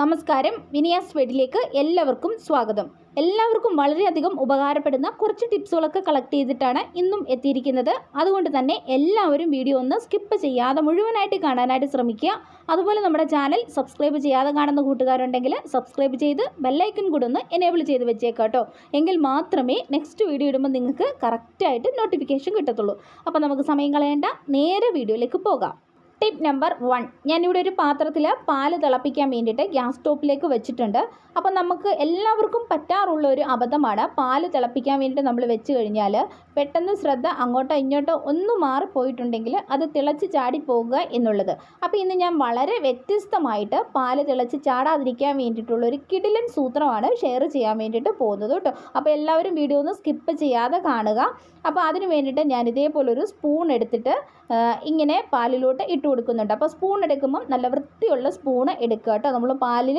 നമസ്കാരം. വിനിയാസ് വീട്ടിലേക്ക് എല്ലാവർക്കും സ്വാഗതം. എല്ലാവർക്കും വളരെയധികം ഉപകാരപ്പെടുന്ന കുറച്ച് ടിപ്സുകളൊക്കെ കളക്ട് ചെയ്തിട്ടാണ് ഇന്നും എത്തിയിരിക്കുന്നത്. അതുകൊണ്ട് തന്നെ എല്ലാവരും വീഡിയോ ഒന്ന് സ്കിപ്പ് ചെയ്യാതെ മുഴുവനായിട്ട് കാണാനായിട്ട് ശ്രമിക്കുക. അതുപോലെ നമ്മുടെ ചാനൽ സബ്സ്ക്രൈബ് ചെയ്യാതെ കാണുന്ന കൂട്ടുകാരുണ്ടെങ്കിൽ സബ്സ്ക്രൈബ് ചെയ്ത് ബെല്ലൈക്കൻ കൂടെ ഒന്ന് എനേബിൾ ചെയ്ത് വെച്ചേക്കാട്ടോ. എങ്കിൽ മാത്രമേ നെക്സ്റ്റ് വീഡിയോ ഇടുമ്പോൾ നിങ്ങൾക്ക് കറക്റ്റായിട്ട് നോട്ടിഫിക്കേഷൻ കിട്ടത്തുള്ളൂ. അപ്പോൾ നമുക്ക് സമയം കളയേണ്ട. നേരെ വീഡിയോയിലേക്ക് പോകാം. ടിപ്പ് നമ്പർ വൺ ഞാനിവിടെ ഒരു പാത്രത്തിൽ പാൽ തിളപ്പിക്കാൻ വേണ്ടിയിട്ട് ഗ്യാസ് സ്റ്റോപ്പിലേക്ക് വെച്ചിട്ടുണ്ട്. അപ്പോൾ നമുക്ക് എല്ലാവർക്കും പറ്റാറുള്ള ഒരു അബദ്ധമാണ് പാൽ തിളപ്പിക്കാൻ വേണ്ടിയിട്ട് നമ്മൾ വെച്ച് കഴിഞ്ഞാൽ പെട്ടെന്ന് ശ്രദ്ധ അങ്ങോട്ടോ ഇങ്ങോട്ടോ ഒന്ന് മാറിപ്പോയിട്ടുണ്ടെങ്കിൽ അത് തിളച്ച് ചാടി പോകുക എന്നുള്ളത്. അപ്പോൾ ഇന്ന് ഞാൻ വളരെ വ്യത്യസ്തമായിട്ട് പാൽ തിളച്ച് ചാടാതിരിക്കാൻ വേണ്ടിയിട്ടുള്ള ഒരു കിടിലൻ സൂത്രമാണ് ഷെയർ ചെയ്യാൻ വേണ്ടിയിട്ട് പോകുന്നത് കേട്ടോ. അപ്പോൾ എല്ലാവരും വീഡിയോ ഒന്ന് സ്കിപ്പ് ചെയ്യാതെ കാണുക. അപ്പോൾ അതിന് വേണ്ടിയിട്ട് ഞാൻ ഇതേപോലൊരു സ്പൂൺ എടുത്തിട്ട് ഇങ്ങനെ പാലിലോട്ട് ഇട്ട് കൊടുക്കുന്നുണ്ട്. അപ്പോൾ സ്പൂൺ എടുക്കുമ്പം നല്ല വൃത്തിയുള്ള സ്പൂൺ എടുക്കുക കേട്ടോ. നമ്മൾ പാലിൽ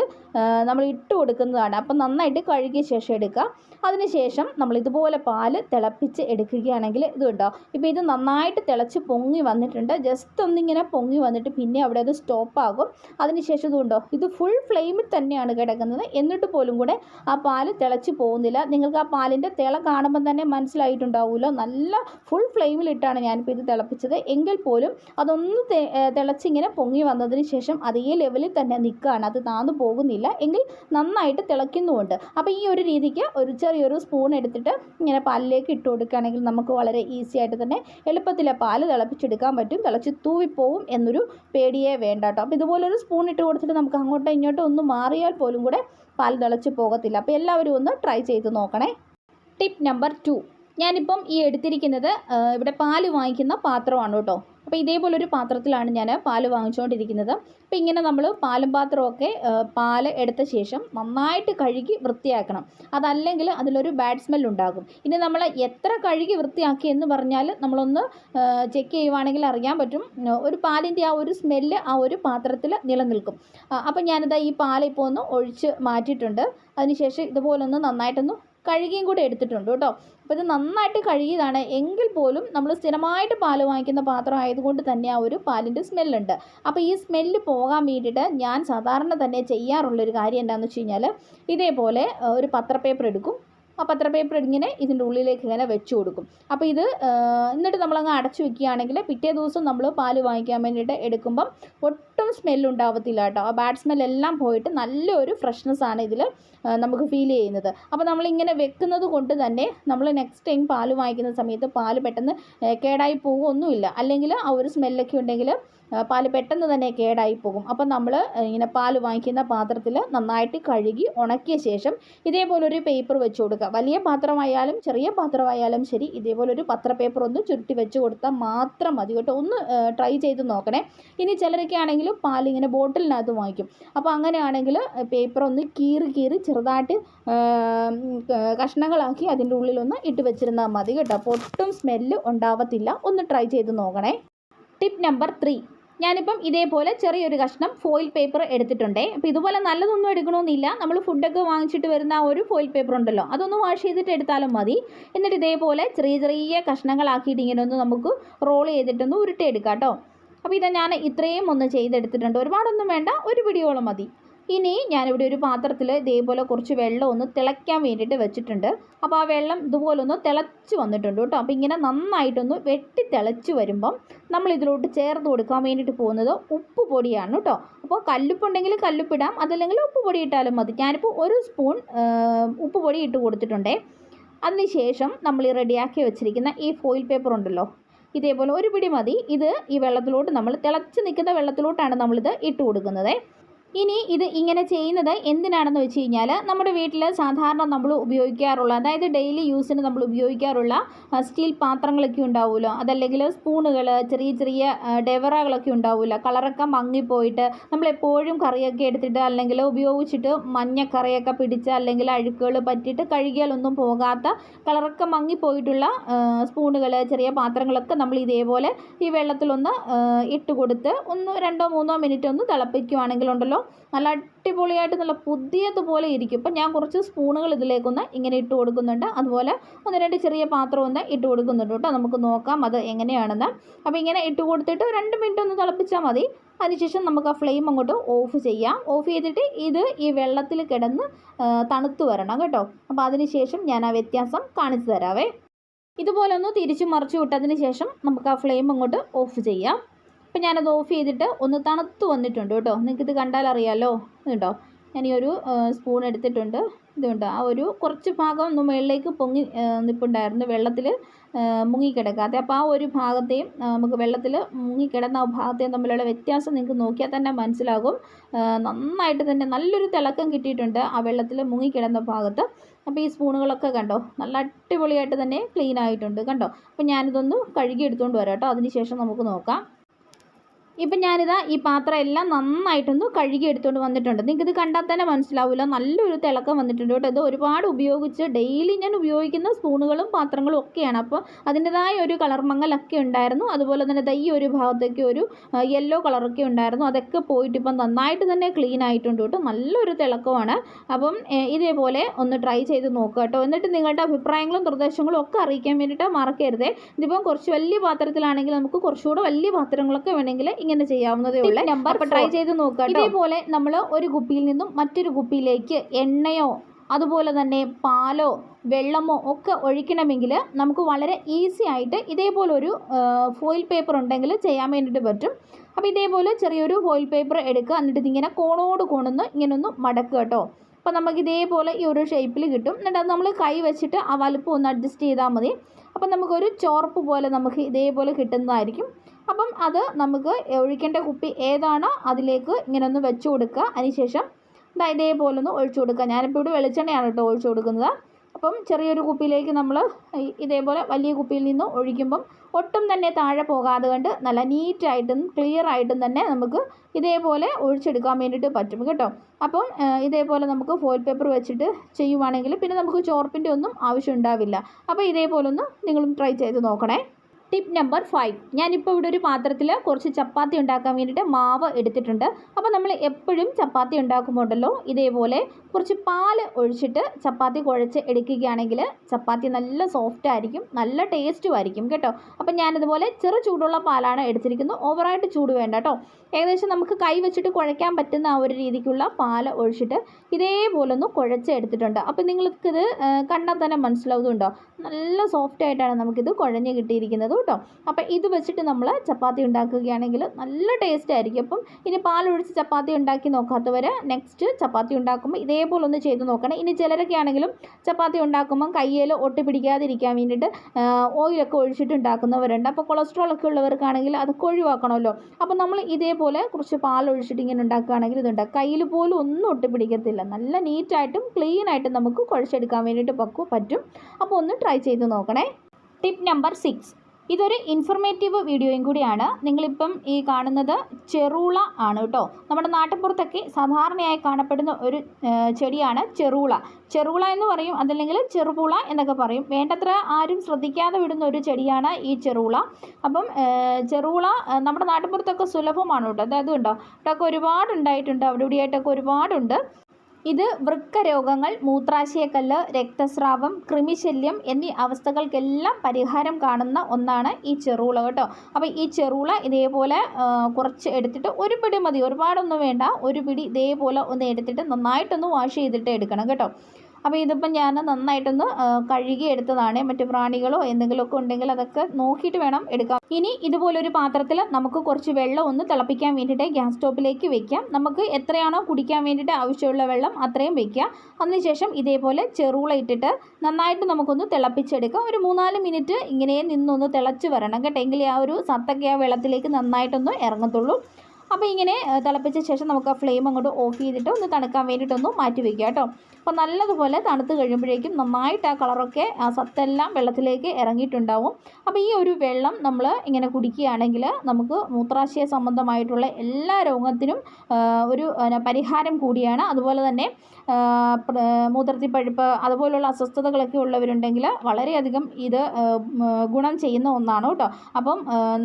നമ്മൾ ഇട്ട് കൊടുക്കുന്നതാണ്. അപ്പം നന്നായിട്ട് കഴുകിയ ശേഷം എടുക്കുക. അതിനുശേഷം നമ്മൾ ഇതുപോലെ പാൽ തിളപ്പിച്ച് എടുക്കുകയാണെങ്കിൽ ഇതുണ്ടോ ഇപ്പോൾ ഇത് നന്നായിട്ട് തിളച്ച് പൊങ്ങി വന്നിട്ടുണ്ട്. ജസ്റ്റ് ഒന്നിങ്ങനെ പൊങ്ങി വന്നിട്ട് പിന്നെ അവിടെ അത് സ്റ്റോപ്പ് ആകും. അതിനുശേഷം ഇതുണ്ടോ ഇത് ഫുൾ ഫ്ലെയിമിൽ തന്നെയാണ് കിടക്കുന്നത്. എന്നിട്ട് പോലും കൂടെ ആ പാൽ തിളച്ച് പോകുന്നില്ല. നിങ്ങൾക്ക് ആ പാലിന്റെ തിള കാണുമ്പോൾ തന്നെ മനസ്സിലായിട്ടുണ്ടാവുമല്ലോ. നല്ല ഫുൾ ഫ്ലെയിമിലിട്ടാണ് ഞാനിപ്പോൾ ഇത് തിളപ്പിച്ചത്. എങ്കിൽ പോലും അതൊന്ന് തിളച്ചിങ്ങനെ പൊങ്ങി വന്നതിന് ശേഷം അതേ ലെവലിൽ തന്നെ നിൽക്കുകയാണ്. അത് താന്നു പോകുന്നില്ല. എങ്കിൽ നന്നായിട്ട് തിളയ്ക്കുന്നുമുണ്ട്. അപ്പോൾ ഈ ഒരു രീതിക്ക് ഒരു ചെറിയൊരു സ്പൂൺ എടുത്തിട്ട് ഇങ്ങനെ പാലിലേക്ക് ഇട്ട് കൊടുക്കുകയാണെങ്കിൽ നമുക്ക് വളരെ ഈസി ആയിട്ട് തന്നെ എളുപ്പത്തിൽ പാൽ തിളപ്പിച്ചെടുക്കാൻ പറ്റും. തിളച്ച് തൂവിപ്പോവും എന്നൊരു പേടിയേ വേണ്ട കേട്ടോ. അപ്പോൾ ഇതുപോലൊരു സ്പൂൺ ഇട്ട് കൊടുത്തിട്ട് നമുക്ക് അങ്ങോട്ടോ ഇങ്ങോട്ടോ ഒന്ന് മാറിയാൽ പോലും കൂടെ പാൽ തിളച്ച് പോകത്തില്ല. അപ്പോൾ എല്ലാവരും ഒന്ന് ട്രൈ ചെയ്ത് നോക്കണേ. ടിപ്പ് നമ്പർ ടു ഞാനിപ്പം ഈ എടുത്തിരിക്കുന്നത് ഇവിടെ പാൽ വാങ്ങിക്കുന്ന പാത്രമാണ് കേട്ടോ. അപ്പോൾ ഇതേപോലൊരു പാത്രത്തിലാണ് ഞാൻ പാൽ വാങ്ങിച്ചുകൊണ്ടിരിക്കുന്നത് അപ്പോൾ ഇങ്ങനെ നമ്മൾ പാലും പാത്രമൊക്കെ പാൽ എടുത്ത ശേഷം നന്നായിട്ട് കഴുകി വൃത്തിയാക്കണം. അതല്ലെങ്കിൽ അതിലൊരു ബാഡ് സ്മെൽ ഉണ്ടാകും. ഇനി നമ്മൾ എത്ര കഴുകി വൃത്തിയാക്കി എന്ന് പറഞ്ഞാൽ നമ്മളൊന്ന് ചെക്ക് ചെയ്യുവാണെങ്കിൽ അറിയാൻ പറ്റും. ഒരു പാലിന്റെ ആ ഒരു സ്മെല്ല് ആ ഒരു പാത്രത്തിൽ നിലനിൽക്കും. അപ്പം ഞാനിതാ ഈ പാൽ ഇപ്പോൾ ഒന്ന് ഒഴിച്ച് മാറ്റിയിട്ടുണ്ട്. അതിനുശേഷം ഇതുപോലൊന്ന് നന്നായിട്ടൊന്ന് കഴുകിയും കൂടെ എടുത്തിട്ടുണ്ട് കേട്ടോ. അപ്പോൾ ഇത് നന്നായിട്ട് കഴുകിയതാണ്. എങ്കിൽ പോലും നമ്മൾ സ്ഥിരമായിട്ട് പാൽ വാങ്ങിക്കുന്ന പാത്രം ആയതുകൊണ്ട് തന്നെ ആ ഒരു പാലിന്റെ സ്മെല്ലുണ്ട്. അപ്പോൾ ഈ സ്മെല്ല് പോകാൻ വേണ്ടിയിട്ട് ഞാൻ സാധാരണ തന്നെ ചെയ്യാറുള്ളൊരു കാര്യം എന്താണെന്ന് വെച്ച് കഴിഞ്ഞാൽ ഇതേപോലെ ഒരു പത്ര പേപ്പർ എടുക്കും. ആ പത്ര പേപ്പർ ഇങ്ങനെ ഇതിന്റെ ഉള്ളിലേക്ക് ഇങ്ങനെ വെച്ച് കൊടുക്കും. അപ്പോൾ ഇത് എന്നിട്ട് നമ്മളങ്ങ് അടച്ചു വെക്കുകയാണെങ്കിൽ പിറ്റേ ദിവസം നമ്മൾ പാൽ വാങ്ങിക്കാൻ വേണ്ടിയിട്ട് എടുക്കുമ്പം ഒട്ടും സ്മെല്ലുണ്ടാവത്തില്ല കേട്ടോ. ആ ബാഡ് സ്മെല്ലെല്ലാം പോയിട്ട് നല്ലൊരു ഫ്രഷ്നെസ് ആണ് ഇതിൽ നമുക്ക് ഫീൽ ചെയ്യുന്നത്. അപ്പോൾ നമ്മളിങ്ങനെ വെക്കുന്നത് കൊണ്ട് തന്നെ നമ്മൾ നെക്സ്റ്റ് ടൈം പാൽ വാങ്ങിക്കുന്ന സമയത്ത് പാൽ പെട്ടെന്ന് കേടായി പോകുമൊന്നുമില്ല അല്ലെങ്കിൽ ആ ഒരു സ്മെല്ലൊക്കെ ഉണ്ടെങ്കിൽ പാൽ പെട്ടെന്ന് തന്നെ കേടായി പോകും. അപ്പം നമ്മൾ ഇങ്ങനെ പാൽ വാങ്ങിക്കുന്ന പാത്രത്തിൽ നന്നായിട്ട് കഴുകി ഉണക്കിയ ശേഷം ഇതേപോലൊരു പേപ്പർ വെച്ച് കൊടുക്കുക. വലിയ പാത്രമായാലും ചെറിയ പാത്രമായാലും ശരി ഇതേപോലെ ഒരു പത്ര പേപ്പർ ഒന്ന് ചുരുട്ടി വെച്ച് കൊടുത്താൽ മാത്രം മതി കേട്ടോ. ഒന്ന് ട്രൈ ചെയ്ത് നോക്കണേ. ഇനി ചിലരൊക്കെ ആണെങ്കിലും പാലിങ്ങനെ ബോട്ടിലിനകത്ത് വാങ്ങിക്കും. അപ്പോൾ അങ്ങനെയാണെങ്കിൽ പേപ്പർ ഒന്ന് കീറി കീറി ചെറുതായിട്ട് കഷ്ണങ്ങളാക്കി അതിന്റെ ഉള്ളിലൊന്ന് ഇട്ട് വെച്ചിരുന്നാൽ മതി കേട്ടോ. അപ്പോൾ ഒട്ടും സ്മെല്ല് ഉണ്ടാവത്തില്ല. ഒന്ന് ട്രൈ ചെയ്ത് നോക്കണേ. ടിപ്പ് നമ്പർ ത്രീ ഞാനിപ്പം ഇതേപോലെ ചെറിയൊരു കഷ്ണം ഫോയിൽ പേപ്പർ എടുത്തിട്ടുണ്ടേ. അപ്പോൾ ഇതുപോലെ നല്ലതൊന്നും എടുക്കണമെന്നില്ല. നമ്മൾ ഫുഡൊക്കെ വാങ്ങിച്ചിട്ട് വരുന്ന ആ ഒരു ഫോയിൽ പേപ്പർ ഉണ്ടല്ലോ അതൊന്ന് വാഷ് ചെയ്തിട്ട് എടുത്താലും മതി. എന്നിട്ട് ഇതേപോലെ ചെറിയ ചെറിയ കഷ്ണങ്ങളാക്കിയിട്ട് ഇങ്ങനെ ഒന്ന് നമുക്ക് റോൾ ചെയ്തിട്ടൊന്ന് ഉരുട്ടിയെടുക്കാം കേട്ടോ. അപ്പോൾ ഇത് ഞാൻ ഇത്രയും ഒന്ന് ചെയ്തെടുത്തിട്ടുണ്ട്. ഒരുപാടൊന്നും വേണ്ട ഒരു പിടിയോളം മതി. ഇനി ഞാനിവിടെ ഒരു പാത്രത്തിൽ ഇതേപോലെ കുറച്ച് വെള്ളം ഒന്ന് തിളയ്ക്കാൻ വേണ്ടിയിട്ട് വെച്ചിട്ടുണ്ട്. അപ്പോൾ ആ വെള്ളം ഇതുപോലെ ഒന്ന് തിളച്ച് വന്നിട്ടുണ്ട് കേട്ടോ. അപ്പോൾ ഇങ്ങനെ നന്നായിട്ടൊന്ന് വെട്ടി തിളച്ച് വരുമ്പം നമ്മൾ ഇതിലോട്ട് ചേർത്ത് കൊടുക്കാൻ വേണ്ടിയിട്ട് പോകുന്നത് ഉപ്പ് പൊടിയാണ് കേട്ടോ. അപ്പോൾ കല്ലുപ്പുണ്ടെങ്കിൽ കല്ലുപ്പിടാം അതല്ലെങ്കിൽ ഉപ്പ് പൊടി ഇട്ടാലും മതി. ഞാനിപ്പോൾ ഒരു സ്പൂൺ ഉപ്പ് പൊടി ഇട്ട് കൊടുത്തിട്ടുണ്ടേ. അതിനുശേഷം നമ്മൾ ഈ റെഡിയാക്കി വെച്ചിരിക്കുന്ന ഈ ഫോയിൽ പേപ്പർ ഉണ്ടല്ലോ ഇതേപോലെ ഒരു പിടി മതി. ഇത് ഈ വെള്ളത്തിലോട്ട് നമ്മൾ തിളച്ച് നിൽക്കുന്ന വെള്ളത്തിലോട്ടാണ് നമ്മളിത് ഇട്ട് കൊടുക്കുന്നത്. ഇനി ഇത് ഇങ്ങനെ ചെയ്യുന്നത് എന്തിനാണെന്ന് വെച്ച് കഴിഞ്ഞാൽ നമ്മുടെ വീട്ടിൽ സാധാരണ നമ്മൾ ഉപയോഗിക്കാറുള്ള അതായത് ഡെയിലി യൂസിന് നമ്മൾ ഉപയോഗിക്കാറുള്ള സ്റ്റീൽ പാത്രങ്ങളൊക്കെ ഉണ്ടാവുമല്ലോ. അതല്ലെങ്കിൽ സ്പൂണുകൾ ചെറിയ ചെറിയ ഡെവറകളൊക്കെ ഉണ്ടാവുമല്ലോ. കളറൊക്കെ മങ്ങിപ്പോയിട്ട് നമ്മളെപ്പോഴും കറിയൊക്കെ എടുത്തിട്ട് അല്ലെങ്കിൽ ഉപയോഗിച്ചിട്ട് മഞ്ഞ കറിയൊക്കെ പിടിച്ച് അല്ലെങ്കിൽ അഴുക്കുകൾ പറ്റിയിട്ട് കഴുകിയാലൊന്നും പോകാത്ത കളറൊക്കെ മങ്ങിപ്പോയിട്ടുള്ള സ്പൂണുകൾ ചെറിയ പാത്രങ്ങളൊക്കെ നമ്മൾ ഇതേപോലെ ഈ വെള്ളത്തിലൊന്ന് ഇട്ട് കൊടുത്ത് ഒന്ന് രണ്ടോ മൂന്നോ മിനിറ്റ് ഒന്ന് തിളപ്പിക്കുവാണെങ്കിലുണ്ടല്ലോ നല്ല അടിപൊളിയായിട്ട് നല്ല പുതിയതുപോലെ ഇരിക്കും. ഇപ്പം ഞാൻ കുറച്ച് സ്പൂണുകൾ ഇതിലേക്കൊന്ന് ഇങ്ങനെ ഇട്ട് കൊടുക്കുന്നുണ്ട്. അതുപോലെ ഒന്ന് രണ്ട് ചെറിയ പാത്രം ഒന്ന് ഇട്ട് കൊടുക്കുന്നുണ്ട് കേട്ടോ. നമുക്ക് നോക്കാം അത് എങ്ങനെയാണെന്ന്. അപ്പോൾ ഇങ്ങനെ ഇട്ട് കൊടുത്തിട്ട് രണ്ട് മിനിറ്റ് ഒന്ന് തിളപ്പിച്ചാൽ മതി. അതിനുശേഷം നമുക്ക് ആ ഫ്ലെയിം അങ്ങോട്ട് ഓഫ് ചെയ്യാം. ഓഫ് ചെയ്തിട്ട് ഇത് ഈ വെള്ളത്തിൽ കിടന്ന് തണുത്തു വരണം കേട്ടോ. അപ്പോൾ അതിനുശേഷം ഞാൻ ആ വ്യത്യാസം കാണിച്ചു തരാവേ. ഇതുപോലെ ഒന്ന് തിരിച്ചു മറിച്ച് വിട്ടതിന് ശേഷം നമുക്ക് ആ ഫ്ലെയിം അങ്ങോട്ട് ഓഫ് ചെയ്യാം. അപ്പം ഞാനത് ഓഫ് ചെയ്തിട്ട് ഒന്ന് തണുത്ത് വന്നിട്ടുണ്ട് കേട്ടോ. നിങ്ങൾക്കിത് കണ്ടാൽ അറിയാമല്ലോ ഇതുണ്ടോ ഞാൻ ഈ ഒരു സ്പൂൺ എടുത്തിട്ടുണ്ട്. ഇതുണ്ട് ആ ഒരു കുറച്ച് ഭാഗം ഒന്ന് മുകളിലേക്ക് പൊങ്ങി നിൽപ്പുണ്ടായിരുന്നു വെള്ളത്തിൽ മുങ്ങിക്കിടക്കാതെ അപ്പോൾ ആ ഒരു ഭാഗത്തെയും നമുക്ക് വെള്ളത്തിൽ മുങ്ങിക്കിടന്ന ആ ഭാഗത്തെയും തമ്മിലുള്ള വ്യത്യാസം നിങ്ങൾക്ക് നോക്കിയാൽ തന്നെ മനസ്സിലാകും. നന്നായിട്ട് തന്നെ നല്ലൊരു തിളക്കം കിട്ടിയിട്ടുണ്ട് ആ വെള്ളത്തിൽ മുങ്ങിക്കിടന്ന ഭാഗത്ത്. അപ്പോൾ ഈ സ്പൂണുകളൊക്കെ കണ്ടോ? നല്ല അടിപൊളിയായിട്ട് തന്നെ ക്ലീൻ ആയിട്ടുണ്ട്. കണ്ടോ? അപ്പോൾ ഞാനിതൊന്ന് കഴുകി എടുത്തുകൊണ്ട് വരാം കേട്ടോ. അതിന് ശേഷം നമുക്ക് നോക്കാം. ഇപ്പം ഞാനിതാ ഈ പാത്രം എല്ലാം നന്നായിട്ടൊന്ന് കഴുകി എടുത്തുകൊണ്ട് വന്നിട്ടുണ്ട്. നിങ്ങൾക്ക് ഇത് കണ്ടാൽ തന്നെ മനസ്സിലാവില്ല നല്ലൊരു തിളക്കം വന്നിട്ടുണ്ട് കേട്ടോ. ഇത് ഒരുപാട് ഉപയോഗിച്ച് ഡെയിലി ഞാൻ ഉപയോഗിക്കുന്ന സ്പൂണുകളും പാത്രങ്ങളും ഒക്കെയാണ്. അപ്പോൾ അതിന്റെതായ ഒരു കളർ മങ്ങലൊക്കെ ഉണ്ടായിരുന്നു. അതുപോലെ തന്നെ ദൈ ഒരു ഭാഗത്തേക്ക് ഒരു യെല്ലോ കളറൊക്കെ ഉണ്ടായിരുന്നു. അതൊക്കെ പോയിട്ട് ഇപ്പം നന്നായിട്ട് തന്നെ ക്ലീൻ ആയിട്ടുണ്ട് കേട്ടോ. നല്ലൊരു തിളക്കമാണ്. അപ്പം ഇതേപോലെ ഒന്ന് ട്രൈ ചെയ്ത് നോക്കുക കേട്ടോ. എന്നിട്ട് നിങ്ങളുടെ അഭിപ്രായങ്ങളും നിർദ്ദേശങ്ങളും ഒക്കെ അറിയിക്കാൻ വേണ്ടിയിട്ട് മറക്കരുതേ. ഇതിപ്പം കുറച്ച് വലിയ പാത്രത്തിലാണെങ്കിൽ നമുക്ക് കുറച്ചുകൂടെ വലിയ പാത്രങ്ങളൊക്കെ വേണമെങ്കിൽ ഇങ്ങനെ ചെയ്യാവുന്നതേ ഉള്ളൂ. നമ്പർ അപ്പോൾ ട്രൈ ചെയ്ത് നോക്കുക. ഇതേപോലെ നമ്മൾ ഒരു കുപ്പിയിൽ നിന്നും മറ്റൊരു കുപ്പിയിലേക്ക് എണ്ണയോ അതുപോലെ തന്നെ പാലോ വെള്ളമോ ഒക്കെ ഒഴിക്കണമെങ്കിൽ നമുക്ക് വളരെ ഈസി ആയിട്ട് ഇതേപോലെ ഒരു ഫോയിൽ പേപ്പർ ഉണ്ടെങ്കിൽ ചെയ്യാൻ വേണ്ടിയിട്ട് പറ്റും. അപ്പോൾ ഇതേപോലെ ചെറിയൊരു ഫോയിൽ പേപ്പർ എടുക്കുക. എന്നിട്ട് ഇതിങ്ങനെ കോണോട് കോണൊന്ന് ഇങ്ങനെ ഒന്ന് മടക്കുക കേട്ടോ. അപ്പോൾ നമുക്ക് ഇതേപോലെ ഈ ഒരു ഷേപ്പിൽ കിട്ടും. എന്നിട്ട് അത് നമ്മൾ കൈ വെച്ചിട്ട് ആ വലുപ്പം ഒന്ന് അഡ്ജസ്റ്റ് ചെയ്താൽ മതി. അപ്പം നമുക്കൊരു ചോർപ്പ് പോലെ നമുക്ക് ഇതേപോലെ കിട്ടുന്നതായിരിക്കും. അപ്പം അത് നമുക്ക് ഒഴിക്കേണ്ട കുപ്പി ഏതാണോ അതിലേക്ക് ഇങ്ങനെ ഒന്ന് വെച്ച് കൊടുക്കുക. അതിനുശേഷം ഇതാ ഇതേപോലെ ഒന്ന് ഒഴിച്ചു കൊടുക്കുക. ഞാനിപ്പോൾ ഇവിടെ വെളിച്ചെണ്ണയാണ് കേട്ടോ ഒഴിച്ചു കൊടുക്കുന്നത്. അപ്പം ചെറിയൊരു കുപ്പിയിലേക്ക് നമ്മൾ ഇതേപോലെ വലിയ കുപ്പിയിൽ നിന്ന് ഒഴിക്കുമ്പം ഒട്ടും തന്നെ താഴെ പോകാതെ കണ്ട് നല്ല നീറ്റായിട്ടും ക്ലിയർ ആയിട്ടും തന്നെ നമുക്ക് ഇതേപോലെ ഒഴിച്ചെടുക്കാൻ വേണ്ടിയിട്ട് പറ്റും കേട്ടോ. അപ്പം ഇതേപോലെ നമുക്ക് ഫോയിൽ പേപ്പർ വെച്ചിട്ട് ചെയ്യുവാണെങ്കിൽ പിന്നെ നമുക്ക് ചോർപ്പിന്റെ ഒന്നും ആവശ്യം ഉണ്ടാവില്ല. അപ്പോൾ ഇതേപോലെ ഒന്ന് നിങ്ങളും ട്രൈ ചെയ്ത് നോക്കണേ. ടിപ്പ് നമ്പർ ഫൈവ് ഞാനിപ്പോൾ ഇവിടെ ഒരു പാത്രത്തിൽ കുറച്ച് ചപ്പാത്തി ഉണ്ടാക്കാൻ വേണ്ടിയിട്ട് മാവ് എടുത്തിട്ടുണ്ട്. അപ്പോൾ നമ്മൾ എപ്പോഴും ചപ്പാത്തി ഉണ്ടാക്കുമ്പോണ്ടല്ലോ ഇതേപോലെ കുറച്ച് പാൽ ഒഴിച്ചിട്ട് ചപ്പാത്തി കുഴച്ച് എടുക്കുകയാണെങ്കിൽ ചപ്പാത്തി നല്ല സോഫ്റ്റ് ആയിരിക്കും നല്ല ടേസ്റ്റും ആയിരിക്കും കേട്ടോ. അപ്പം ഞാനിതുപോലെ ചെറു ചൂടുള്ള പാലാണ് എടുത്തിരിക്കുന്നത്. ഓവറായിട്ട് ചൂട് വേണ്ട കേട്ടോ. ഏകദേശം നമുക്ക് കൈ വെച്ചിട്ട് കുഴയ്ക്കാൻ പറ്റുന്ന ആ ഒരു രീതിക്കുള്ള പാൽ ഒഴിച്ചിട്ട് ഇതേപോലെ ഒന്ന് കുഴച്ച് എടുത്തിട്ടുണ്ട്. അപ്പോൾ നിങ്ങൾക്കിത് കണ്ടാൽ തന്നെ മനസ്സിലാവുന്നുണ്ടോ? നല്ല സോഫ്റ്റ് ആയിട്ടാണ് നമുക്കിത് കുഴഞ്ഞ് കിട്ടിയിരിക്കുന്നത്. കേട്ടോ. അപ്പം ഇത് വെച്ചിട്ട് നമ്മൾ ചപ്പാത്തി ഉണ്ടാക്കുകയാണെങ്കിൽ നല്ല ടേസ്റ്റ് ആയിരിക്കും. അപ്പം ഇനി പാലൊഴിച്ച് ചപ്പാത്തി ഉണ്ടാക്കി നോക്കാത്തവർ നെക്സ്റ്റ് ചപ്പാത്തി ഉണ്ടാക്കുമ്പോൾ ഇതേപോലെ ഒന്ന് ചെയ്ത് നോക്കണം. ഇനി ചിലരൊക്കെ ആണെങ്കിലും ചപ്പാത്തി ഉണ്ടാക്കുമ്പം കയ്യിൽ ഒട്ടി പിടിക്കാതിരിക്കാൻ വേണ്ടിയിട്ട് ഓയിലൊക്കെ ഒഴിച്ചിട്ട് ഉണ്ടാക്കുന്നവരുണ്ട്. അപ്പോൾ കൊളസ്ട്രോൾ ഒക്കെ ഉള്ളവർക്കാണെങ്കിൽ അതൊക്കെ ഒഴിവാക്കണമല്ലോ അപ്പോൾ നമ്മൾ ഇതേപോലെ കുറച്ച് പാലൊഴിച്ചിട്ട് ഇങ്ങനെ ഉണ്ടാക്കുകയാണെങ്കിൽ ഇതുണ്ട്. കയ്യിൽ പോലും ഒന്നും ഒട്ടി പിടിക്കത്തില്ല നല്ല നീറ്റായിട്ടും ക്ലീൻ ആയിട്ടും നമുക്ക് കുഴച്ചെടുക്കാൻ വേണ്ടിയിട്ട് പക്കു പറ്റും. അപ്പോൾ ഒന്ന് ട്രൈ ചെയ്ത് നോക്കണേ. ടിപ്പ് നമ്പർ സിക്സ് ഇതൊരു ഇൻഫർമേറ്റീവ് വീഡിയോയും കൂടിയാണ്. നിങ്ങളിപ്പം ഈ കാണുന്നത് ചെറൂള ആണ് കേട്ടോ. നമ്മുടെ നാട്ടിൻപുറത്തൊക്കെ സാധാരണയായി കാണപ്പെടുന്ന ഒരു ചെടിയാണ് ചെറൂള. ചെറുള എന്ന് പറയും അതല്ലെങ്കിൽ ചെറുപുള എന്നൊക്കെ പറയും. വേണ്ടത്ര ആരും ശ്രദ്ധിക്കാതെ വിടുന്ന ഒരു ചെടിയാണ് ഈ ചെറുള. അപ്പം ചെറൂള നമ്മുടെ നാട്ടിൻപുറത്തൊക്കെ സുലഭമാണ് കേട്ടോ. അതായത് ഉണ്ടോ ഇവിടെയൊക്കെ ഒരുപാട് ഉണ്ടായിട്ടുണ്ട് അവിടെ ഇവിടെയായിട്ടൊക്കെ ഒരുപാടുണ്ട്. ഇത് വൃക്കരോഗങ്ങൾ മൂത്രാശയക്കല്ല് രക്തസ്രാവം കൃമിശല്യം എന്നീ അവസ്ഥകൾക്കെല്ലാം പരിഹാരം കാണുന്ന ഒന്നാണ് ഈ ചെറുള കേട്ടോ. അപ്പോൾ ഈ ചെറുള ഇതേപോലെ കുറച്ച് എടുത്തിട്ട് ഒരു പിടി മതി. ഒരുപാടൊന്നും വേണ്ട. ഒരു പിടി ഇതേപോലെ ഒന്ന് എടുത്തിട്ട് നന്നായിട്ടൊന്ന് വാഷ് ചെയ്തിട്ട് എടുക്കണം കേട്ടോ. അപ്പോൾ ഇതിപ്പം ഞാൻ നന്നായിട്ടൊന്ന് കഴുകി എടുത്തതാണ്. മറ്റു പ്രാണികളോ എന്തെങ്കിലുമൊക്കെ ഉണ്ടെങ്കിൽ അതൊക്കെ നോക്കിയിട്ട് വേണം എടുക്കാം ഇനി ഇതുപോലൊരു പാത്രത്തിൽ നമുക്ക് കുറച്ച് വെള്ളം ഒന്ന് തിളപ്പിക്കാൻ വേണ്ടിയിട്ട് ഗ്യാസ് സ്റ്റോപ്പിലേക്ക് വെക്കാം. നമുക്ക് എത്രയാണോ കുടിക്കാൻ വേണ്ടിയിട്ട് ആവശ്യമുള്ള വെള്ളം അത്രയും വെക്കാം. അതിനുശേഷം ഇതേപോലെ ചെറുള ഇട്ടിട്ട് നന്നായിട്ട് നമുക്കൊന്ന് തിളപ്പിച്ചെടുക്കാം. ഒരു മൂന്നാൽ മിനിറ്റ് ഇങ്ങനെ നിന്നൊന്ന് തിളച്ച് വരണം കേട്ടോ. എങ്കിൽ ആ ഒരു സത്തൊക്കെ ആ വെള്ളത്തിലേക്ക് നന്നായിട്ടൊന്ന് ഇറങ്ങത്തുള്ളൂ. അപ്പോൾ ഇങ്ങനെ തിളപ്പിച്ച ശേഷം നമുക്ക് ആ ഫ്ലെയിം അങ്ങോട്ട് ഓഫ് ചെയ്തിട്ട് ഒന്ന് തണുക്കാൻ വേണ്ടിയിട്ടൊന്ന് മാറ്റി വയ്ക്കുക കേട്ടോ. അപ്പോൾ നല്ലതുപോലെ തണുത്ത് കഴിയുമ്പോഴേക്കും നന്നായിട്ട് ആ കളറൊക്കെ ആ സത്തെല്ലാം വെള്ളത്തിലേക്ക് ഇറങ്ങിയിട്ടുണ്ടാവും. അപ്പോൾ ഈ ഒരു വെള്ളം നമ്മൾ ഇങ്ങനെ കുടിക്കുകയാണെങ്കിൽ നമുക്ക് മൂത്രാശയ സംബന്ധമായിട്ടുള്ള എല്ലാ രോഗത്തിനും ഒരു പരിഹാരം കൂടിയാണ്. അതുപോലെ തന്നെ മൂത്രത്തി പഴുപ്പ് അതുപോലുള്ള അസ്വസ്ഥതകളൊക്കെ ഉള്ളവരുണ്ടെങ്കിൽ വളരെയധികം ഇത് ഗുണം ചെയ്യുന്ന ഒന്നാണ് കേട്ടോ. അപ്പം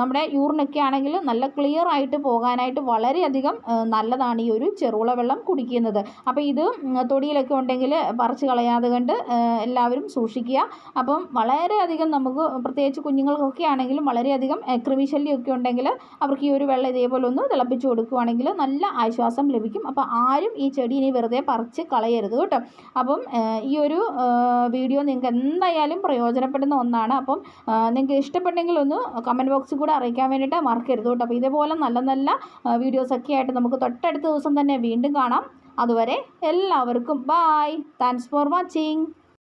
നമ്മുടെ യൂറിനൊക്കെ ആണെങ്കിൽ നല്ല ക്ലിയർ ആയിട്ട് പോകാനായിട്ട് വളരെയധികം നല്ലതാണ് ഈ ഒരു ചെറുള വെള്ളം കുടിക്കുന്നത്. അപ്പോൾ ഇത് തൊടിയിലൊക്കെ ഉണ്ടെങ്കിൽ ഉണ്ടെങ്കിൽ പറിച്ച് കളയാതെ കണ്ട് എല്ലാവരും സൂക്ഷിക്കുക. അപ്പം വളരെയധികം നമുക്ക് പ്രത്യേകിച്ച് കുഞ്ഞുങ്ങൾക്കൊക്കെ ആണെങ്കിലും വളരെയധികം കൃമിശല്യമൊക്കെ ഉണ്ടെങ്കിൽ അവർക്ക് ഈ ഒരു വെള്ളം ഇതേപോലെ ഒന്ന് തിളപ്പിച്ച് കൊടുക്കുകയാണെങ്കിൽ നല്ല ആശ്വാസം ലഭിക്കും. അപ്പോൾ ആരും ഈ ചെടി ഇനി വെറുതെ പറിച്ച് കളയരുത് കേട്ടോ. അപ്പം ഈ ഒരു വീഡിയോ നിങ്ങൾക്ക് എന്തായാലും പ്രയോജനപ്പെടുന്ന ഒന്നാണ്. അപ്പം നിങ്ങൾക്ക് ഇഷ്ടപ്പെട്ടെങ്കിൽ ഒന്ന് കമന്റ് ബോക്സിൽ കൂടെ അറിയിക്കാൻ വേണ്ടിയിട്ട് മറക്കരുത് കേട്ടോ. അപ്പോൾ ഇതേപോലെ നല്ല നല്ല വീഡിയോസൊക്കെ ആയിട്ട് നമുക്ക് തൊട്ടടുത്ത ദിവസം തന്നെ വീണ്ടും കാണാം. അതുവരെ എല്ലാവർക്കും ബായ് താങ്ക്സ് ഫോർ വാച്ചിങ്